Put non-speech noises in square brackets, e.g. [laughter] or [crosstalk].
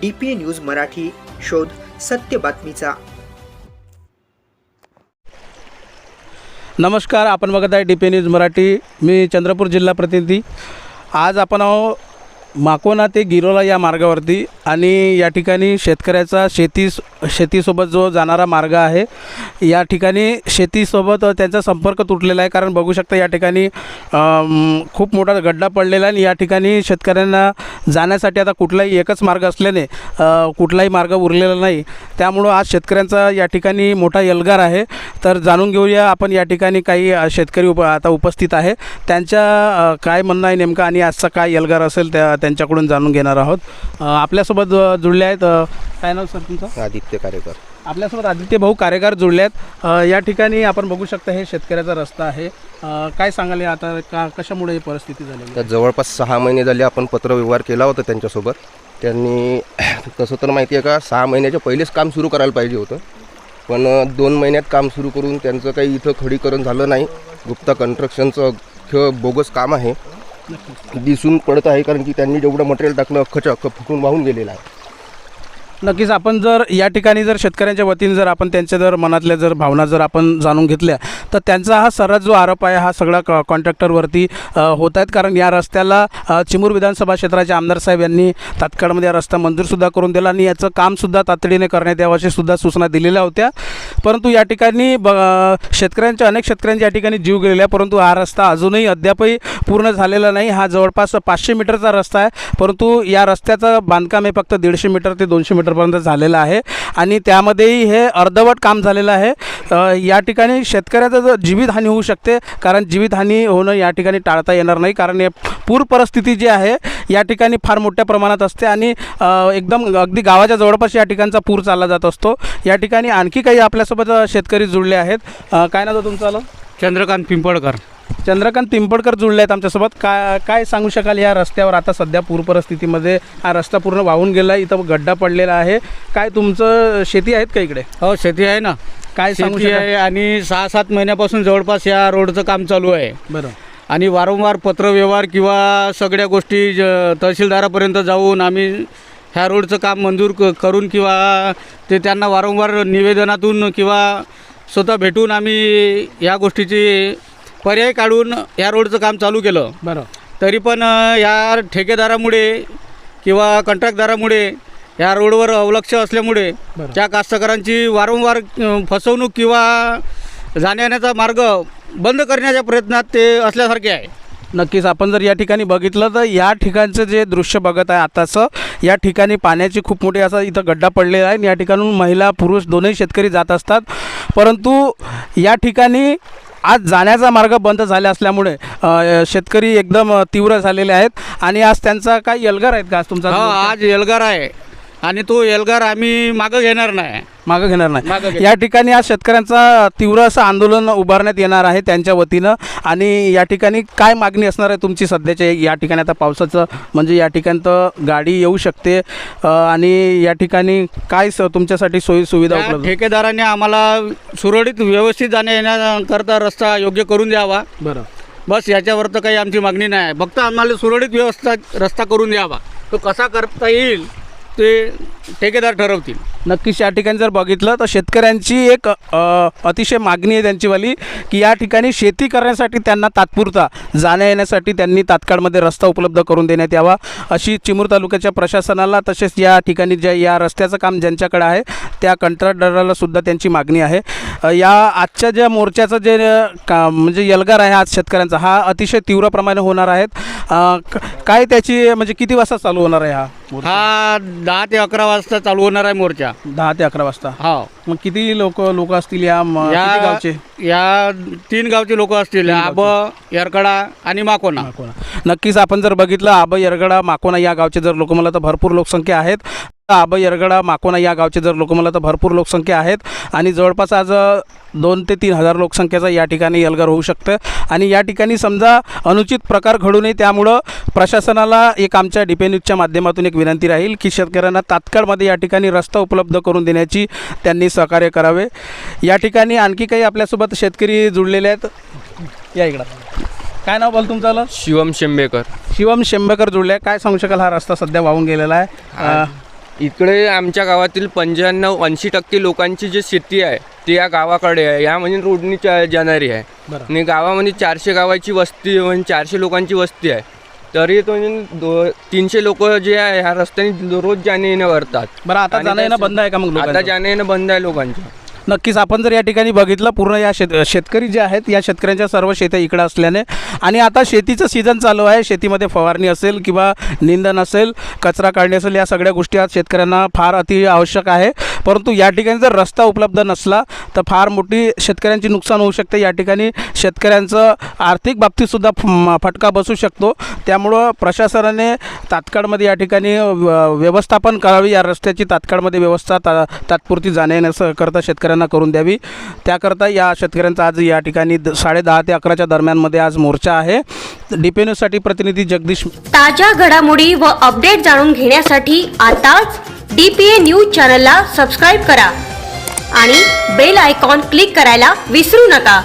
D P news Marathi शोध सत्य बातमीचा. नमस्कार आपण बघत आहे डी पी न्यूज मराठी. मी चंद्रपूर जिल्हा प्रतिनिधी. आज आपण आहो माकोना ते गिरोला या मार्गावरती आणि या ठिकाणी शेतकऱ्याचा शेती शेतीसोबत जो जाणारा मार्ग आहे या ठिकाणी शेतीसोबत त्यांचा संपर्क तुटलेला आहे. कारण बघू शकता या ठिकाणी खूप मोठा गड्डा पडलेला आहे आणि या ठिकाणी शेतकऱ्यांना जाण्यासाठी आता कुठलाही एकच मार्ग असल्याने कुठलाही मार्ग उरलेला नाही. त्यामुळं आज शेतकऱ्यांचा या ठिकाणी मोठा एल्गार आहे. तर जाणून घेऊया आपण या ठिकाणी काही शेतकरी उप आता उपस्थित आहे. त्यांच्या काय म्हणणं आहे नेमकं आणि आजचा काय एल्गार असेल त्या त्यांच्याकडून जाणून घेणार आहोत. आपल्यासोबत जुळले आहेत काय नाव सर तुमचं? आदित्य कार्यकर आपल्यासोबत आदित्य भाऊ कार्यकार जुळले आहेत. या ठिकाणी आपण बघू शकता हे शेतकऱ्याचा रस्ता आहे. काय सांगाल आता? का कशामुळे ही परिस्थिती झालेली तर जवळपास सहा महिने झाले आपण पत्रव्यवहार केला होता त्यांच्यासोबत. त्यांनी [clears throat] तसं तर माहिती आहे का सहा महिन्याच्या पहिलेच काम सुरू करायला पाहिजे होतं. पण दोन महिन्यात काम सुरू करून त्यांचं काही इथं खडीकरण झालं नाही. गुप्ता कन्स्ट्रक्शनचं अख्खं बोगस काम आहे. दिसून पडत आहे कारण की त्यांनी जेवढं मटेरियल टाकलं अख्खच्या अख्खं फुटून वाहून गेलेलं आहे. नक्कीच आपण जर या ठिकाणी जर शेतकऱ्यांच्या वतीने जर आपण त्यांच्या जर मनातल्या जर भावना जर आपण जाणून घेतल्या तर त्यांचा हा सर्रास जो आरोप आहे हा सगळा क कॉन्ट्रॅक्टरवरती होत आहेत कारण या रस्त्याला चिमूर विधानसभा क्षेत्राचे आमदार साहेब यांनी तात्काळमध्ये हा रस्ता मंजूरसुद्धा करून दिला आणि याचं कामसुद्धा तातडीने करण्यात यावं अशी सुद्धा सूचना दिलेल्या होत्या. परंतु या ठिकाणी ब शेतकऱ्यांच्या अनेक शेतकऱ्यांचे या ठिकाणी जीव गेलेला आहे परंतु हा रस्ता अजूनही अद्यापही पूर्ण झालेला नाही. हा जवळपास पाचशे मीटरचा रस्ता आहे. परंतु या रस्त्याचं बांधकाम हे फक्त दीडशे मीटर ते दोनशे मीटरपर्यंत झालेलं आहे. आणि त्यामध्येही हे अर्धवट काम झालेलं आहे. या ठिकाणी शेतकऱ्याचं जर जीवितहानी होऊ शकते कारण जीवितहानी होणं या ठिकाणी टाळता येणार नाही कारण हे पूर परिस्थिती जी आहे या ठिकाणी फार मोठ्या प्रमाणात असते आणि एकदम अगदी गावाच्या जवळपास या ठिकाणचा पूर चालला जात असतो. या ठिकाणी आणखी काही आपल्यासोबत शेतकरी जुळले आहेत. काय नाव तुमचं? आलं चंद्रकांत पिंपळकर. चंद्रकांत पिंपळकर जुळले आहेत आमच्यासोबत. काय काय सांगू शकाल या रस्त्यावर? आता सध्या पूर परिस्थितीमध्ये हा रस्ता पूर्ण वाहून गेला आहे इथं गड्डा पडलेला आहे. काय तुमचं शेती आहेत का इकडे? हो शेती आहे ना. काय सांगू शेती शकाल? आहे आणि सहा सात महिन्यापासून जवळपास या रोडचं काम चालू आहे. बरं. आणि वारंवार पत्रव्यवहार किंवा सगळ्या गोष्टी ज- तहसीलदारापर्यंत जाऊन आम्ही ह्या रोडचं काम मंजूर क करून किंवा ते त्यांना वारंवार निवेदनातून किंवा स्वतः भेटून आम्ही या गोष्टीची पर्याय काढून या रोडचं काम चालू केलं. बरं. तरी पण या ठेकेदारामुळे किंवा कंत्राटदारामुळे या रोडवर अवलक्ष असल्यामुळे. त्या कास्तकारांची वारंवार फसवणूक किंवा जाण्या येण्याचा मार्ग बंद करण्याच्या प्रयत्नात ते असल्यासारखे आहे. नक्कीच. आपण जर या ठिकाणी बघितलं तर या ठिकाणचं जे दृश्य बघत आहे आताचं या ठिकाणी पाण्याची खूप मोठी असा इथं गड्डा पडलेला आहे आणि या ठिकाणून महिला पुरुष दोन्ही शेतकरी जात असतात. परंतु या ठिकाणी आज जाण्याचा मार्ग बंद झाला असल्यामुळे शेतकरी एकदम तीव्र झालेले आहेत. आणि आज त्यांचा काय यलगार आहेत का आज तुमचा? आज यलगार आहे. आणि तो एल्गार आम्ही मागं घेणार नाही. मागं घेणार मागं नाही घेणार. या ठिकाणी आज शेतकऱ्यांचा तीव्र असं आंदोलन उभारण्यात येणार आहे त्यांच्या वतीनं. आणि या ठिकाणी काय मागणी असणार आहे तुमची सध्याच्या या ठिकाणी? आता पावसाचं म्हणजे या ठिकाणी तर गाडी येऊ शकते. अ, आणि या ठिकाणी काय स तुमच्यासाठी सोयी सुविधा त्या उपलब्ध? ठेकेदाराने आम्हाला सुरळीत व्यवस्थित जाण्या येण्याकरता रस्ता योग्य करून द्यावा. बरं. बस याच्यावर तर काही आमची मागणी नाही. आहे फक्त आम्हाला सुरळीत व्यवस्था रस्ता करून द्यावा. तो कसा करता येईल? ते ठेकेदार ठरवतील. नक्कीच या ठिकाणी जर बघितलं तर शेतकऱ्यांची एक अ, अतिशय मागणी आहे त्यांचीवाली की या ठिकाणी शेती करण्यासाठी त्यांना तात्पुरता जाण्या येण्यासाठी त्यांनी तात्काळमध्ये रस्ता उपलब्ध करून देण्यात यावा. अशी चिमूर तालुक्याच्या प्रशासनाला तसेच या ठिकाणी ज्या या रस्त्याचं काम ज्यांच्याकडे आहे त्या कंत्राटदाराला सुद्धा त्यांची मागणी आहे. अ, या आजच्या ज्या मोर्चाचं जे अ, का म्हणजे यलगार आहे आज शेतकऱ्यांचा हा अतिशय तीव्र प्रमाणे होणार आहेत. अ, क- काय त्याची म्हणजे किती वाजता चालू होणार आहे हा मोर्चा? हा दहा ते अकरा वाजता चालू होणार आहे मोर्चा. दहा ते अकरा वाजता? हो. मग किती लोक लोक असतील या म- किती या गावचे? या तीन गावचे लोक असतील. आब यरकडा आणि माकोना. माकोना. नक्कीच आपण जर बघितलं आब यरगडा माकोना या गावचे जर लोक मला तर भरपूर लोकसंख्या आहेत. आब यरगडा माकोना या गावचे जर लोक मला तर भरपूर लोकसंख्या आहेत. आणि जवळपास आज दोन ते तीन हजार लोकसंख्येचा या ठिकाणी एल्गार होऊ शकतं. आणि या ठिकाणी समजा अनुचित प्रकार घडू नये त्यामुळं प्रशासनाला एक आमच्या डिपे न्यूजच्या माध्यमातून एक विनंती राहील की शेतकऱ्यांना तात्काळमध्ये या ठिकाणी रस्ता उपलब्ध करून देण्याची त्यांनी सहकार्य करावे. या ठिकाणी आणखी काही आपल्यासोबत शेतकरी जुळलेले आहेत. या इकडं. काय नाव बोल तुमचं शिवम शेंबेकर. शिवम शेंबेकर जुळले काय सांगू शकाल हा रस्ता सध्या वाहून गेलेला आहे? इकडे आमच्या गावातील पंच्याण्णव ऐंशी टक्के लोकांची जी शेती आहे ती या गावाकडे आहे. या म्हणजे रोडनी जाणारी आहे. आणि गावामध्ये चारशे गावाची वस्ती म्हणजे चारशे लोकांची वस्ती आहे. तरी तो म्हणजे दो तीनशे लोक जे आहे ह्या रस्त्याने रोज जाणे येणं करतात बरं आता जाणं येणं बंद आहे का मग आता? जाणं येणं बंद आहे लोकांचं. नक्कीच आपण जर या ठिकाणी बघितलं पूर्ण या शेत शेतकरी जे आहेत या शेतकऱ्यांच्या सर्व शेत्या इकडं असल्याने. आणि आता शेतीचं सीझन चालू आहे. शेतीमध्ये फवारणी असेल किंवा निंदन असेल कचरा काढणी असेल या सगळ्या गोष्टी आज शेतकऱ्यांना फार अति आवश्यक आहे. परंतु या ठिकाणी जर रस्ता उपलब्ध नसला तर फार मोठी शेतकऱ्यांची नुकसान होऊ शकते. या ठिकाणी शेतकऱ्यांचं आर्थिक बाबतीतसुद्धा फ- फटका बसू शकतो. त्यामुळं प्रशासनाने तात्काळमध्ये या ठिकाणी व्य- व्यवस्थापन करावी. या रस्त्याची तात्काळमध्ये व्यवस्था ता तात्पुरती जाण्या येण्यास करता शेतकऱ्यांना करून द्यावी. त्याकरता या शेतकऱ्यांचा आज या ठिकाणी द साडे दहा ते अकराच्या दरम्यानमध्ये आज मोर्चा आहे. डी प्रतिनिधी जगदीश ताज्या घडामोडी व अपडेट जाणून घेण्यासाठी आताच डी पी ए न्यूज चॅनलला सबस्क्राईब करा आणि बेल आयकॉन क्लिक करायला विसरू नका.